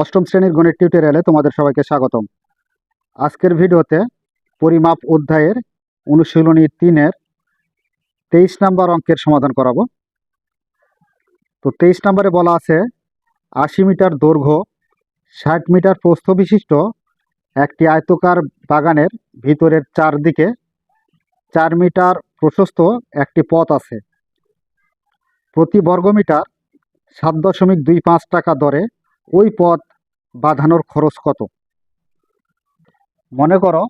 অষ্টম শ্রেণির গণিত টিউটোরিয়ালে তোমাদের সবাইকে স্বাগতম। আজকের ভিডিওতে পরিমাপ অধ্যায়ের অনুশীলনী তিনের তেইশ নাম্বার অঙ্কের সমাধান করাবো। তো তেইশ নাম্বারে বলা আছে, আশি মিটার দৈর্ঘ্য, ষাট মিটার প্রস্থ বিশিষ্ট একটি আয়তকার বাগানের ভিতরের চারদিকে চার মিটার প্রশস্ত একটি পথ আছে। প্রতি বর্গমিটার সাত দশমিক দুই পাঁচ টাকা দরে ওই পথ বাঁধানোর খরচ কত? মনে করো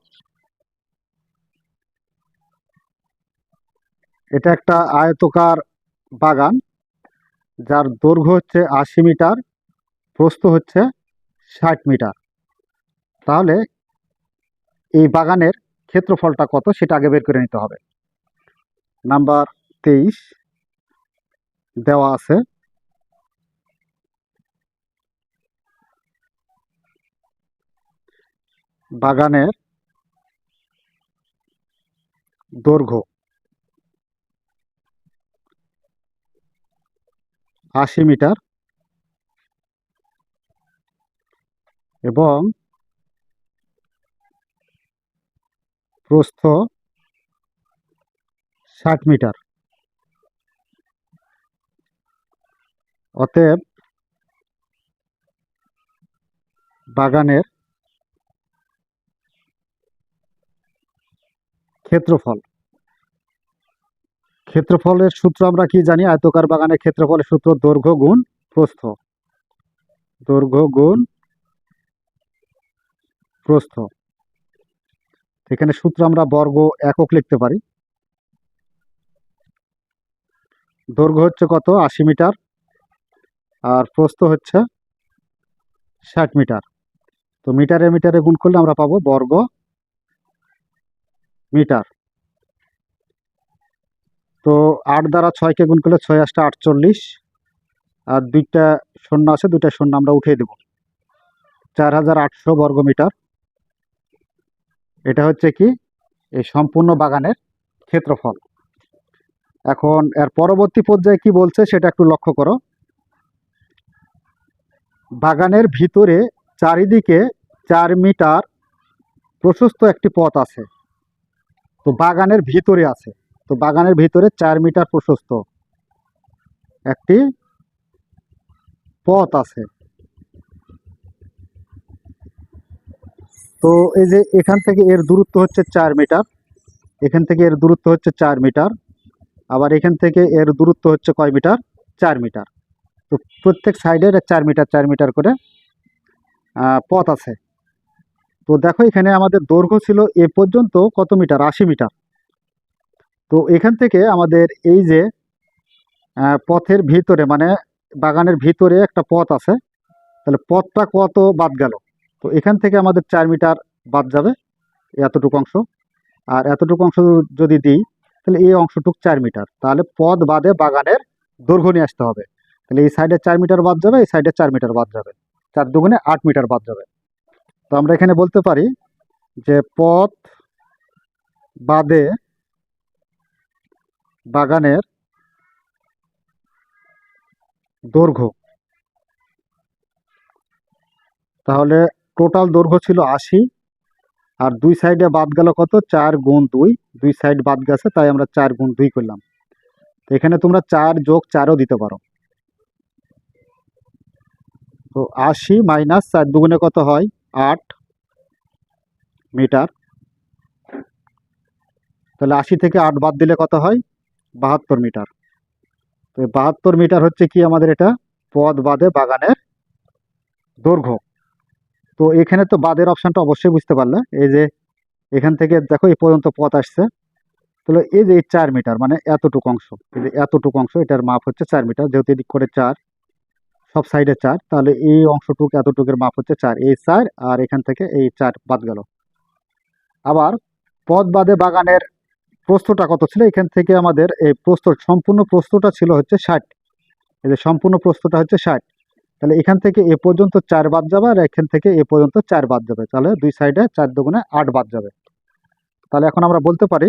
এটা একটা আয়তকার বাগান, যার দৈর্ঘ্য হচ্ছে আশি মিটার, প্রস্থ হচ্ছে ষাট মিটার। তাহলে এই বাগানের ক্ষেত্রফলটা কত সেটা আগে বের করে নিতে হবে। নাম্বার তেইশ দেওয়া আছে বাগানের দৈর্ঘ্য আশি মিটার এবং প্রস্থ ষাট মিটার। অতএব বাগানের ক্ষেত্রফল। ক্ষেত্রফলের সূত্র আমরা কি জানি? আয়তকার বাগানের ক্ষেত্রফলের সূত্র দৈর্ঘ্য গুণ প্রস্থ। দৈর্ঘ্য গুণ প্রস্থ। এখানে সূত্র আমরা বর্গ একক লিখতে পারি। দৈর্ঘ্য হচ্ছে কত? আশি মিটার। আর প্রস্থ হচ্ছে ষাট মিটার। তো মিটারে মিটারে গুণ করলে আমরা পাবো বর্গ মিটার। তো আট দ্বারা ছয়কে গুণ করলে ছয় আসটা আটচল্লিশ। আর দুইটা শূন্য আছে, দুইটা শূন্য আমরা উঠিয়ে দেব। চার হাজার আটশো বর্গ মিটার। এটা হচ্ছে কি? এই সম্পূর্ণ বাগানের ক্ষেত্রফল। এখন এর পরবর্তী পর্যায়ে কি বলছে সেটা একটু লক্ষ্য করো। বাগানের ভিতরে চারিদিকে চার মিটার প্রশস্ত একটি পথ আছে। তো বাগানের ভিতরে আছে। তো বাগানের ভিতরে চার মিটার প্রশস্ত। একটি পথ আছে। তো এই যে এখান থেকে এর দূরত্ব হচ্ছে চার মিটার। এখান থেকে এর দূরত্ব হচ্ছে চার মিটার। আবার এখান থেকে এর দূরত্ব হচ্ছে কয় মিটার? চার মিটার। তো প্রত্যেক সাইডে চার মিটার চার মিটার করে পথ আছে। তো দেখো এখানে আমাদের দৈর্ঘ্য ছিল এ পর্যন্ত কত মিটার? আশি মিটার। তো এখান থেকে আমাদের এই যে পথের ভিতরে মানে বাগানের ভিতরে একটা পথ আছে, তাহলে পথটা কত বাদ গেল? তো এখান থেকে আমাদের চার মিটার বাদ যাবে এতটুকু অংশ। আর এতটুকু অংশ যদি দিই, তাহলে এই অংশটুক চার মিটার। তাহলে পথ বাদে বাগানের দৈর্ঘ্য নিয়ে আসতে হবে। তাহলে এই সাইডে চার মিটার বাদ যাবে, এই সাইডে চার মিটার বাদ যাবে। চার দুগুণে আট মিটার বাদ যাবে। তো আমরা এখানে বলতে পারি যে পথ বাদে বাগানের দৈর্ঘ্য। তাহলে টোটাল দৈর্ঘ্য ছিল আশি আর দুই সাইডে বাদ গেল কত? চার গুণ দুই। দুই সাইড বাদ গেছে, তাই আমরা চার গুণ দুই করলাম। তো এখানে তোমরা চার যোগ চারও দিতে পারো। তো আশি মাইনাস চার দুগুণে কত হয়? আট মিটার। তাহলে আশি থেকে আট বাদ দিলে কত হয়? বাহাত্তর মিটার। তো বাহাত্তর মিটার হচ্ছে কি আমাদের এটা? পদ বাদে বাগানের দৈর্ঘ্য। তো এখানে তো বাদের অপশানটা অবশ্যই বুঝতে পারলে। এই যে এখান থেকে দেখো এই পর্যন্ত পথ আসছে। তাহলে এই যে চার মিটার মানে এতটুকু অংশ। এই যে এতটুকু অংশ, এটার মাপ হচ্ছে চার মিটার, যেহেতু এদিক করে চার। সব সাইডে চার। তাহলে এই অংশটুকু এতটুকের মাপ হচ্ছে চার। এই চার আর এখান থেকে এই চার বাদ গেল। আবার পথ বাদে বাগানের প্রস্থটা কত ছিল? এখান থেকে আমাদের এই প্রস্থ, সম্পূর্ণ প্রস্থটা ছিল হচ্ছে ষাট। এই যে সম্পূর্ণ প্রস্থটা হচ্ছে ষাট। তাহলে এখান থেকে এ পর্যন্ত চার বাদ যাবে আর এখান থেকে এ পর্যন্ত চার বাদ যাবে। তাহলে দুই সাইডে চার দুগুণে আট বাদ যাবে। তাহলে এখন আমরা বলতে পারি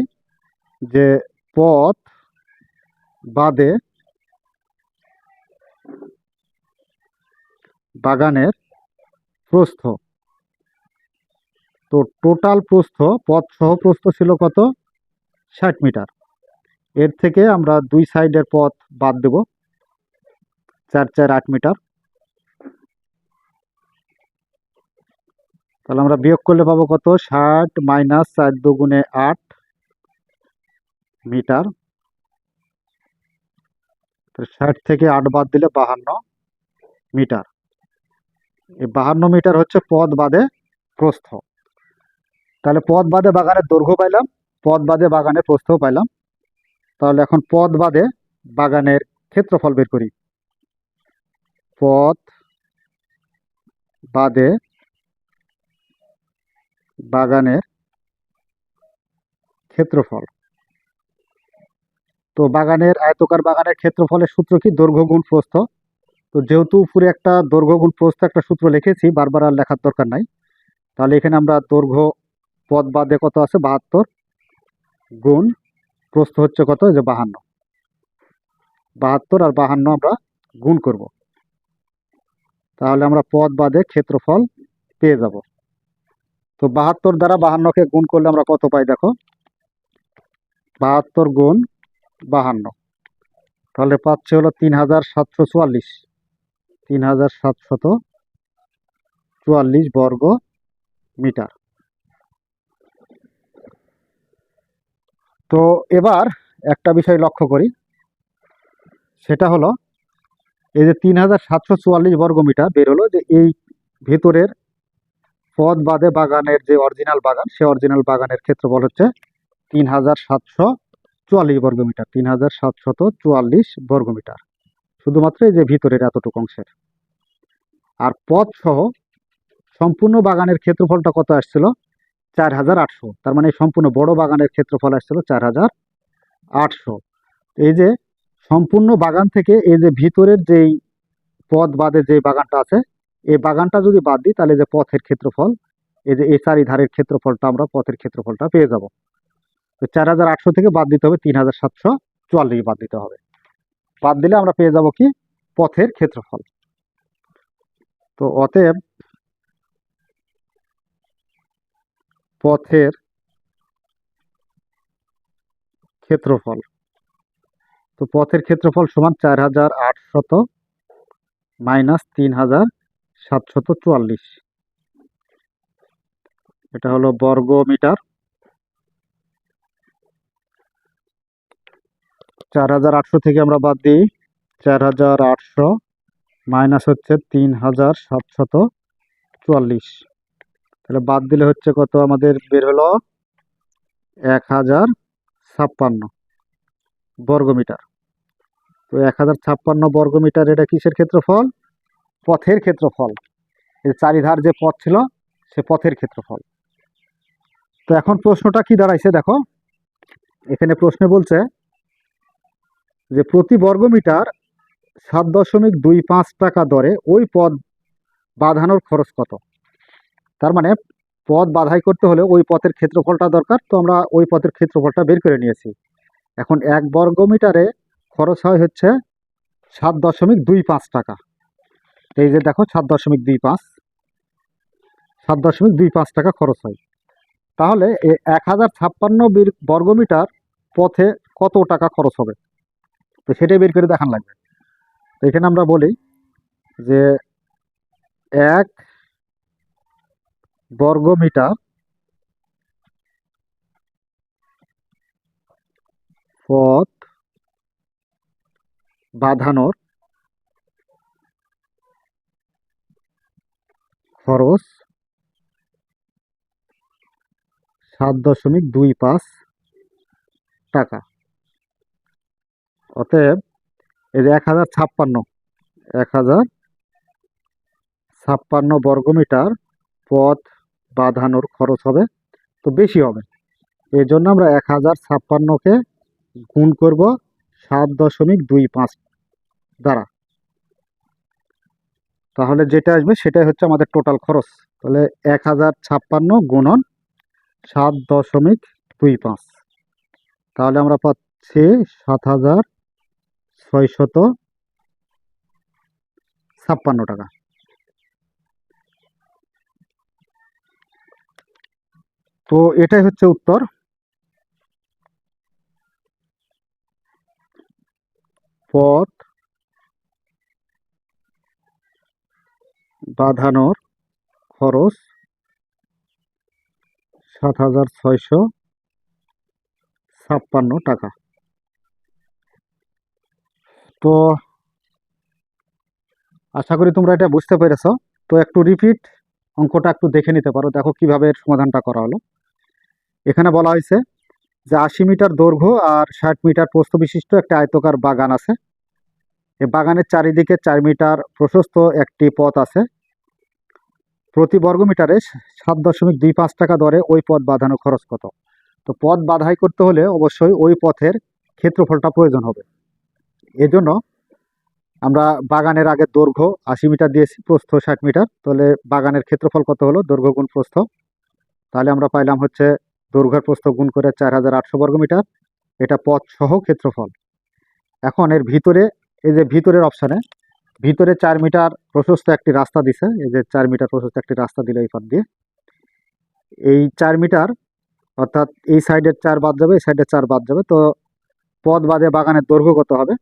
যে পথ বাদে বাগানের প্রস্থ। তো টোটাল প্রস্থ পথ সহ প্রস্থ ছিল কত? ষাট মিটার। এর থেকে আমরা দুই সাইডের পথ বাদ দেব। চার চার, আট মিটার। তাহলে আমরা বিয়োগ করলে পাবো কত? ষাট মাইনাস চার দুগুণে আট মিটার। ষাট থেকে আট বাদ দিলে বাহান্ন মিটার। এই বাহান্ন মিটার হচ্ছে পথ বাদে প্রস্থ। তাহলে পথ বাদে বাগানের দৈর্ঘ্য পাইলাম, পথ বাদে বাগানের প্রস্থ পাইলাম। তাহলে এখন পথ বাদে বাগানের ক্ষেত্রফল বের করি। পথ বাদে বাগানের ক্ষেত্রফল। তো বাগানের, আয়তকার বাগানের ক্ষেত্রফলের সূত্র কি? দৈর্ঘ্য গুণ প্রস্থ। তো যেহেতু উপরে একটা দৈর্ঘ্য গুণ প্রস্থ একটা সূত্র লিখেছি, বারবার আর লেখার দরকার নাই। তাহলে এখানে আমরা দৈর্ঘ্য পদ বাদে কত আছে? বাহাত্তর গুণ প্রস্থ হচ্ছে কত? যে বাহান্ন। বাহাত্তর আর বাহান্ন আমরা গুণ করব। তাহলে আমরা পদ বাদে ক্ষেত্রফল পেয়ে যাব। তো বাহাত্তর দ্বারা বাহান্নকে গুণ করলে আমরা কত পাই দেখো? বাহাত্তর গুণ বাহান্ন। তাহলে পাচ্ছে হলো তিন হাজার সাতশো চুয়াল্লিশ। তিন হাজার সাতশত চুয়াল্লিশ বর্গ মিটার। তো এবার একটা বিষয় লক্ষ্য করি। সেটা হলো, এই যে তিন হাজার সাতশো চুয়াল্লিশ বর্গ মিটার বের হলো যে এই ভেতরের পথ বাদে বাগানের যে অরিজিনাল বাগান, সে অরিজিনাল বাগানের ক্ষেত্রফল হচ্ছে তিন হাজার সাতশো চুয়াল্লিশ বর্গ মিটার। তিন হাজার সাতশত চুয়াল্লিশ বর্গ মিটার। শুধুমাত্র এই যে ভিতরের এতটুকু অংশের। আর পথ সহ সম্পূর্ণ বাগানের ক্ষেত্রফলটা কত আসছিল? চার হাজার আটশো। তার মানে সম্পূর্ণ বড় বাগানের ক্ষেত্রফল আসছিল চার হাজার আটশো। এই যে সম্পূর্ণ বাগান থেকে এই যে ভিতরের যেই পথ বাদে যে বাগানটা আছে, এই বাগানটা যদি বাদ দিই, তাহলে যে পথের ক্ষেত্রফল, এই যে এই চারিধারের ক্ষেত্রফলটা আমরা পথের ক্ষেত্রফলটা পেয়ে যাব। তো চার হাজার আটশো থেকে বাদ দিতে হবে, তিন হাজার সাতশো চুয়াল্লিশ বাদ দিতে হবে। বাদ দিলে আমরা পেয়ে যাব কি? পথের ক্ষেত্রফল। তো অতএব পথের ক্ষেত্রফল। তো পথের ক্ষেত্রফল সমান চার হাজার আটশত মাইনাস তিন হাজার সাতশত চুয়াল্লিশ। এটা হলো বর্গ মিটার চার হাজার আটশো থেকে আমরা বাদ দিই। চার হাজার আটশো মাইনাস হচ্ছে তিন হাজার সাতশত চুয়াল্লিশ। তাহলে বাদ দিলে হচ্ছে কত আমাদের বের হলো? এক হাজার ছাপ্পান্ন বর্গ মিটার তো এক হাজার ছাপ্পান্ন বর্গ মিটার এটা কিসের ক্ষেত্রফল? পথের ক্ষেত্রফল। এই চারিধার যে পথ ছিল, সে পথের ক্ষেত্রফল। তো এখন প্রশ্নটা কি দাঁড়াইছে দেখো। এখানে প্রশ্নে বলছে যে প্রতি বর্গ মিটার সাত দশমিক দুই পাঁচ টাকা দরে ওই পদ বাঁধানোর খরচ কত? তার মানে পথ বাধাই করতে হলে ওই পথের ক্ষেত্রফলটা দরকার, তো আমরা ওই পথের ক্ষেত্রফলটা বের করে নিয়েছি। এখন এক বর্গ মিটারে খরচ হয় হচ্ছে সাত দশমিক দুই পাঁচ টাকা। এই যে দেখো, সাত দশমিক দুই পাঁচ, সাত দশমিক দুই পাঁচ টাকা খরচ হয়। তাহলে এক হাজার ছাপ্পান্ন বর্গ মিটার পথে কত টাকা খরচ হবে? তো সেটাই বের করে দেখান লাগবে। তো এখানে আমরা বলি যে এক বর্গ মিটার পথ বাঁধানোর খরচ সাত দশমিক দুই পাঁচ টাকা। অতএব এই যে এক হাজার ছাপ্পান্ন, এক হাজার ছাপ্পান্ন বর্গমিটার পথ বাঁধানোর খরচ হবে, তো বেশি হবে। এই জন্য আমরা এক হাজার ছাপ্পান্নকে গুণ করব সাত দশমিক দুই পাঁচ দ্বারা। তাহলে যেটা আসবে সেটাই হচ্ছে আমাদের টোটাল খরচ। তাহলে এক হাজার ছাপ্পান্ন গুণন সাত দশমিক দুই পাঁচ। তাহলে আমরা পাচ্ছি সাত হাজার ছয়শত ছাপ্পান্ন টাকা। তো এটাই হচ্ছে উত্তর। পথ বাঁধানোর খরচ সাত হাজার ছয়শো ছাপ্পান্ন টাকা। তো আশা করি তোমরা এটা বুঝতে পেরেছ। তো একটু রিপিট অঙ্কটা একটু দেখে নিতে পারো, দেখো কীভাবে সমাধানটা করা হলো। এখানে বলা হয়েছে যে আশি মিটার দৈর্ঘ্য আর ষাট মিটার প্রস্থ বিশিষ্ট একটা আয়তকার বাগান আছে। এই বাগানের চারিদিকে চার মিটার প্রশস্ত একটি পথ আছে। প্রতি বর্গ মিটারে সাত দশমিক দুই পাঁচ টাকা দরে ওই পথ বাঁধানো খরচ কত? তো পথ বাধাই করতে হলে অবশ্যই ওই পথের ক্ষেত্রফলটা প্রয়োজন হবে। এজন্য আমরা বাগানের আগে দৈর্ঘ্য আশি মিটার দিয়েছি প্রস্থ ষাট মিটার, তাহলে বাগানের ক্ষেত্রফল কত হলো? দৈর্ঘ্য গুণ প্রস্থ। তাহলে আমরা পাইলাম হচ্ছে দৈর্ঘ্যের প্রস্থ গুণ করে চার হাজার আটশো বর্গ মিটার। এটা পথ সহ ক্ষেত্রফল। এখন এর ভিতরে, এই যে ভিতরের অপশানে ভিতরে চার মিটার প্রশস্ত একটি রাস্তা দিছে, এই যে চার মিটার প্রশস্ত একটি রাস্তা দিল এই পথ দিয়ে। এই চার মিটার, অর্থাৎ এই সাইডের চার বাদ যাবে, এই সাইডের চার বাদ যাবে। তো পথ বাদে বাগানের দৈর্ঘ্য কত হবে?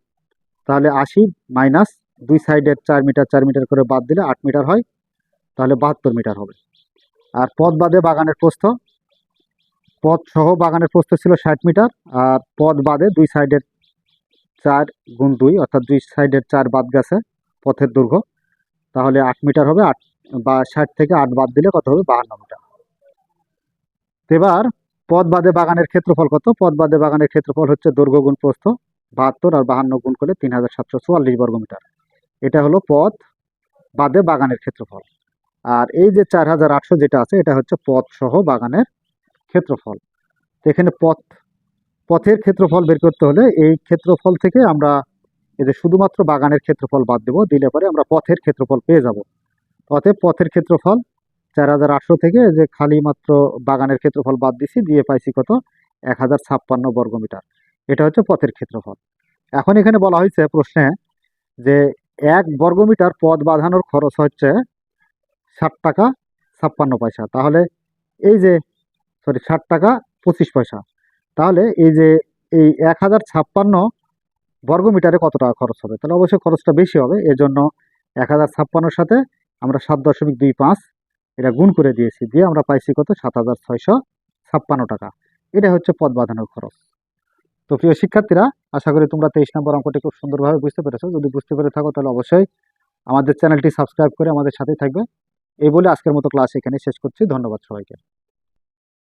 তাহলে আশি মাইনাস দুই সাইডের চার মিটার চার মিটার করে বাদ দিলে আট মিটার হয়, তাহলে বাহাত্তর মিটার হবে। আর পথ বাদে বাগানের প্রস্থ, পথ সহ বাগানের প্রস্থ ছিল ষাট মিটার আর পথ বাদে দুই সাইডের চার গুণ দুই, অর্থাৎ দুই সাইডের চার বাদ গেছে পথের দৈর্ঘ্য, তাহলে আট মিটার হবে, আট বা ষাট থেকে আট বাদ দিলে কত হবে? বাহান্ন মিটার এবার পথ বাদে বাগানের ক্ষেত্রফল কত? পথ বাদে বাগানের ক্ষেত্রফল হচ্ছে দৈর্ঘ্য গুণ প্রস্থ বাহাত্তর আর বাহান্ন গুণ করলে তিন হাজার সাতশো চুয়াল্লিশ বর্গ মিটার। এটা হলো পথ বাদে বাগানের ক্ষেত্রফল। আর এই যে চার হাজার আটশো যেটা আছে, এটা হচ্ছে পথ সহ বাগানের ক্ষেত্রফল। এখানে পথ, পথের ক্ষেত্রফল বের করতে হলে এই ক্ষেত্রফল থেকে আমরা এই যে শুধুমাত্র বাগানের ক্ষেত্রফল বাদ দেবো, দিলে পরে আমরা পথের ক্ষেত্রফল পেয়ে যাব। অতএব পথের ক্ষেত্রফল চার হাজার আটশো থেকে যে খালি মাত্র বাগানের ক্ষেত্রফল বাদ দিছি, দিয়ে পাইছি কত? এক হাজার ছাপ্পান্ন বর্গমিটার এটা হচ্ছে পথের ক্ষেত্রফল। এখন এখানে বলা হয়েছে প্রশ্নে যে এক বর্গমিটার পথ বাঁধানোর খরচ হচ্ছে ষাট টাকা ছাপ্পান্ন পয়সা। তাহলে এই যে সরি ষাট টাকা পঁচিশ পয়সা। তাহলে এই যে, এই এক হাজার ছাপ্পান্ন বর্গমিটারে কত টাকা খরচ হবে? তাহলে অবশ্যই খরচটা বেশি হবে। এজন্য এক হাজার ছাপ্পান্নর সাথে আমরা সাত দশমিক দুই পাঁচ এটা গুণ করে দিয়েছি। দিয়ে আমরা পাইছি কত? সাত হাজার ছয়শো ছাপ্পান্ন টাকা। এটা হচ্ছে পদ বাঁধানোর খরচ। তো প্রিয় শিক্ষার্থীরা, আশা করি তোমরা তেইশ নম্বর অঙ্কটি খুব সুন্দরভাবে বুঝতে পেরেছ। যদি বুঝতে পেরে থাকো তাহলে অবশ্যই আমাদের চ্যানেলটি সাবস্ক্রাইব করে আমাদের সাথেই থাকবে। এই বলে আজকের মতো ক্লাস এখানে শেষ করছি। ধন্যবাদ সবাইকে।